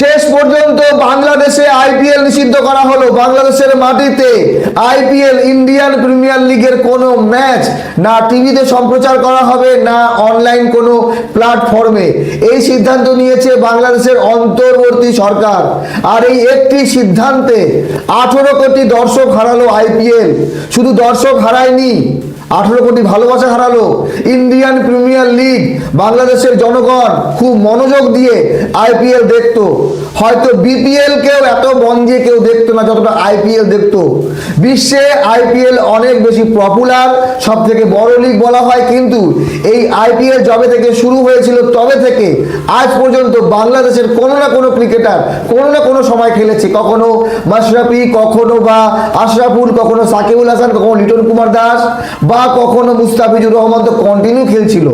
শেষ পর্যন্ত বাংলাদেশে আইপিএল নিষিদ্ধ করা হলো। বাংলাদেশের মাটিতে আইপিএল ইন্ডিয়ান প্রিমিয়ার লিগের কোনো ম্যাচ না টিভিতে সম্প্রচার করা হবে না অনলাইন কোনো প্ল্যাটফর্মে। এই সিদ্ধান্ত নিয়েছে বাংলাদেশের অন্তর্বর্তী সরকার। আর এই একটি সিদ্ধান্তে আঠেরো কোটি দর্শক হারালো আইপিএল। শুধু দর্শক হারায়নি আঠেরো কোটি ভালোবাসা হারালো। ইন্ডিয়ান প্রিমিয়ার লিগ বাংলাদেশের জনগণ খুব মনোযোগ দিয়ে আইপিএল দেখতো। হয়তো বিপিএল কেউ এত মন দিয়ে কেউ দেখতো না যতটা আইপিএল দেখতো। বিশ্বে আইপিএল অনেক বেশি পপুলার সব থেকে বড় লিগ বলা হয়। কিন্তু এই আইপিএল যবে থেকে শুরু হয়েছিল তবে থেকে আজ পর্যন্ত বাংলাদেশের কোনো না কোনো ক্রিকেটার কোনো না কোনো সময় খেলেছে। কখনো মাশরাফি, কখনো বা আশরাফুল, কখনো সাকিবুল হাসান, কখনো লিটন কুমার দাস বা কখনো মুস্তাফিজুর রহমান তো কন্টিনিউ খেলছিল।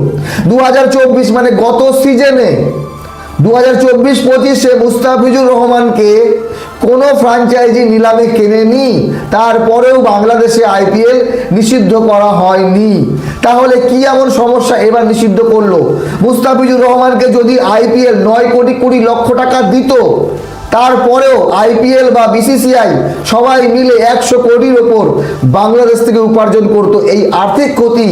দু হাজার চব্বিশ মানে গত সিজনে দু হাজার চব্বিশ, পঁচিশে মুস্তাফিজুর রহমানকে কোনো ফ্র্যাঞ্চাইজি নিলামে কেনেনি। তারপরেও বাংলাদেশে আইপিএল নিষিদ্ধ করা হয়নি। তাহলে কি এমন সমস্যা এবার নিষিদ্ধ করল? মুস্তাফিজুর রহমানকে যদি আইপিএল নয় কোটি কুড়ি লক্ষ টাকা দিত তারপরেও আইপিএল বা বিসিসিআই সবাই মিলে একশো কোটির ওপর বাংলাদেশ থেকে উপার্জন করতো। এই আর্থিক ক্ষতি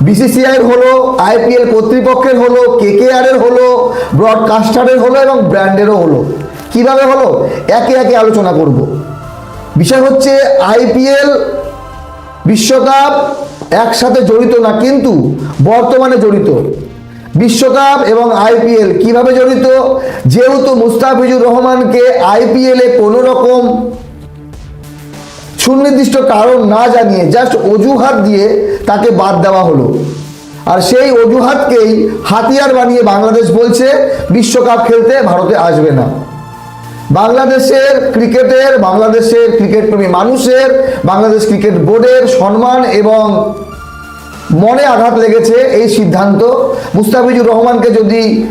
বিসিসিআইয়ের হলো, আইপিএল কর্তৃপক্ষের হলো কেকেআর এর হলো, ব্রডকাস্টারের হলো এবং ব্র্যান্ডেরও হলো। কীভাবে হলো? একে একে আলোচনা করব। বিষয় হচ্ছে, আইপিএল, বিশ্বকাপ একসাথে জড়িত না, কিন্তু বর্তমানে জড়িত। বিশ্বকাপ এবং আইপিএল কীভাবে জড়িত? যেহেতু মুস্তাফিজুর রহমানকে আইপিএলে কোনো রকম সুনির্দিষ্ট কারণ না জানিয়ে জাস্ট অজুহাত দিয়ে তাকে বাদ দেওয়া হলো। আর সেই অজুহাতকেই হাতিয়ার বানিয়ে বাংলাদেশ বলছে, বিশ্বকাপ খেলতে ভারতে আসবে না। বাংলাদেশের ক্রিকেটের, বাংলাদেশের ক্রিকেট প্রেমী মানুষের, বাংলাদেশ ক্রিকেট বোর্ডের সম্মান এবং মনে আঘাত লেগেছে এই সিদ্ধান্ত। মুস্তাফিজুর রহমানকে যদি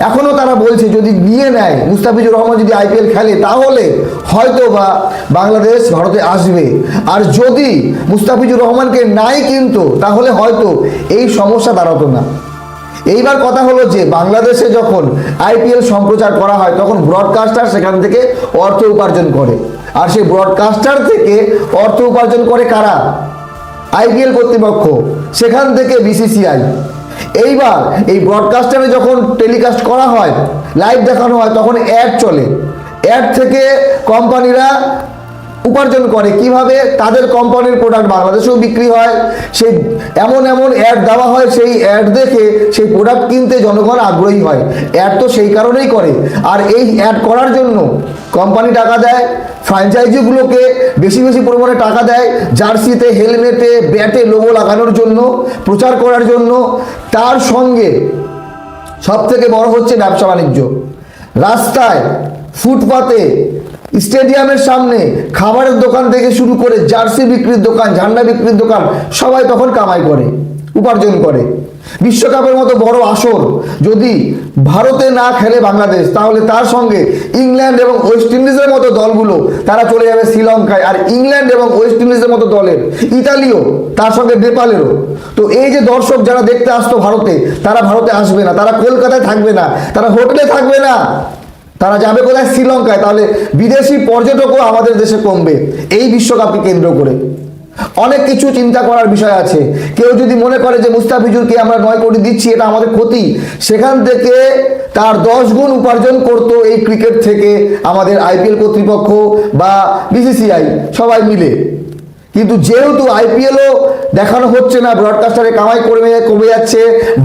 এখনও তারা বলছে, যদি নিয়ে নেয়, মুস্তাফিজুর রহমান যদি আইপিএল খেলে, তাহলে হয়তো বা বাংলাদেশ ভারতে আসবে। আর যদি মুস্তাফিজুর রহমানকে নাই কিন্তু, তাহলে হয়তো এই সমস্যা দাঁড়াতো না। এইবার কথা হলো যে, বাংলাদেশে যখন আইপিএল সম্প্রচার করা হয়, তখন ব্রডকাস্টার সেখান থেকে অর্থ উপার্জন করে। আর সেই ব্রডকাস্টার থেকে অর্থ উপার্জন করে কারা? আইপিএল কর্তৃপক্ষ, সেখান থেকে বিসিসিআই। এইবার এই ব্রডকাস্টারে যখন টেলিকাস্ট করা হয় লাইভ দেখানো হয়, তখন অ্যাড চলে। অ্যাড থেকে কোম্পানিরা উপার্জন করে, কীভাবে তাদের কোম্পানির প্রোডাক্ট বাংলাদেশেও বিক্রি হয়, সেই এমন এমন অ্যাড দেওয়া হয়, সেই অ্যাড দেখে সেই প্রোডাক্ট কিনতে জনগণ আগ্রহী হয়। অ্যাড তো সেই কারণেই করে। আর এই অ্যাড করার জন্য কোম্পানি টাকা দেয় ফ্র্যাঞ্চাইজিগুলোকে বেশি বেশি পরিমাণে টাকা দেয়, জার্সিতে, হেলমেটে, ব্যাটে লোগো লাগানোর জন্য, প্রচার করার জন্য। তার সঙ্গে সব থেকে বড় হচ্ছে ব্যবসা বাণিজ্য। রাস্তায়, ফুটপাতে স্টেডিয়ামের সামনে খাবারের দোকান থেকে শুরু করে জার্সি বিক্রির দোকান, ঝান্ডা বিক্রির দোকান, সবাই তখন কামাই করে, উপার্জন করে। বিশ্বকাপের মতো বড় আসর যদি ভারতে না খেলে বাংলাদেশ, তাহলে তার সঙ্গে ইংল্যান্ড এবং ওয়েস্ট ইন্ডিজের মতো দলগুলো, তারা চলে যাবে শ্রীলঙ্কায়। আর ইংল্যান্ড এবং ওয়েস্ট ইন্ডিজের মতো দলের, ইতালিও তার সঙ্গে নেপালেরও। তো এই যে দর্শক যারা দেখতে আসতো ভারতে, তারা ভারতে আসবে না, তারা কলকাতায় থাকবে না, তারা হোটেলে থাকবে না। তারা যাবে কোথায় শ্রীলঙ্কায়, তাহলে বিদেশি পর্যটকও আমাদের দেশে কমবে। এই বিশ্বকাপকে কেন্দ্র করে। অনেক কিছু চিন্তা করার বিষয় আছে। কেউ যদি মনে করে যে মুস্তাফিজুরকে আমরা নয় কোটি দিচ্ছি, এটা আমাদের ক্ষতি। সেখান থেকে তার দশ গুণ উপার্জন করতো এই ক্রিকেট থেকে আমাদের আইপিএল কর্তৃপক্ষ বা বিসিসিআই, সবাই মিলে। কিন্তু যেহেতু আইপিএলও দেখানো হচ্ছে না ব্রডকাস্টারে কামাই কমে কমে যাচ্ছে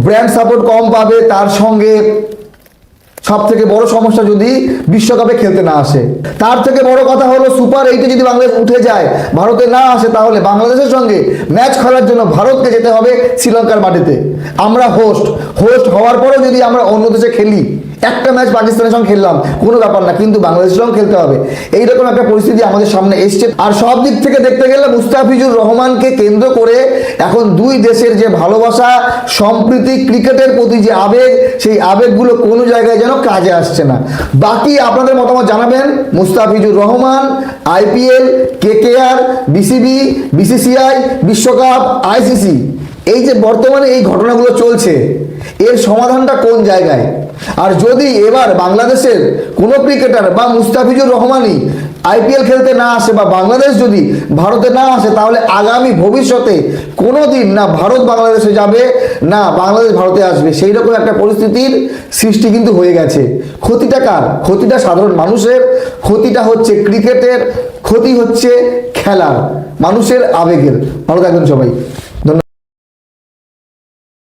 ব্র্যান্ড সাপোর্ট কম পাবে, তার সঙ্গে সব থেকে বড় সমস্যা যদি বিশ্বকাপে খেলতে না আসে। তার থেকে বড় কথা হলো সুপার এইটে যদি বাংলাদেশ উঠে যায়, ভারতে না আসে, তাহলে বাংলাদেশের সঙ্গে ম্যাচ খেলার জন্য ভারতকে যেতে হবে শ্রীলঙ্কার মাটিতে। আমরা হোস্ট হোস্ট হওয়ার পরেও যদি আমরা অন্য দেশে খেলি একটা ম্যাচ পাকিস্তানের সঙ্গে খেললাম, কোনো ব্যাপার না, কিন্তু বাংলাদেশের সঙ্গে খেলতে হবে। এইরকম একটা পরিস্থিতি আমাদের সামনে এসছে। আর সব দিক থেকে দেখতে গেলে মুস্তাফিজুর রহমানকে কেন্দ্র করে এখন দুই দেশের যে ভালোবাসা, সম্প্রীতি, ক্রিকেটের প্রতি যে আবেগ, সেই আবেগগুলো কোনো জায়গায় যেন কাজে আসছে না। বাকি আপনাদের মতামত জানাবেন Mustafizur Rahman, IPL, KKR, BCB, BCCI, বিশ্বকাপ, আইসিসি। এই যে বর্তমানে এই ঘটনাগুলো চলছে এর সমাধানটা কোন জায়গায়? আর যদি এবার বাংলাদেশের কোনো ক্রিকেটার বা মুস্তাফিজুর রহমানই আইপিএল খেলতে না আসে বা বাংলাদেশ যদি ভারতে না আসে, তাহলে আগামী ভবিষ্যতে কোনো দিন না ভারত বাংলাদেশে যাবে, না বাংলাদেশ ভারতে আসবে। সেই রকম একটা পরিস্থিতির সৃষ্টি কিন্তু হয়ে গেছে। ক্ষতিটা কার? ক্ষতিটা সাধারণ মানুষের, ক্ষতিটা হচ্ছে ক্রিকেটের ক্ষতি হচ্ছে খেলার, মানুষের আবেগের। ভালো থাকবেন সবাই।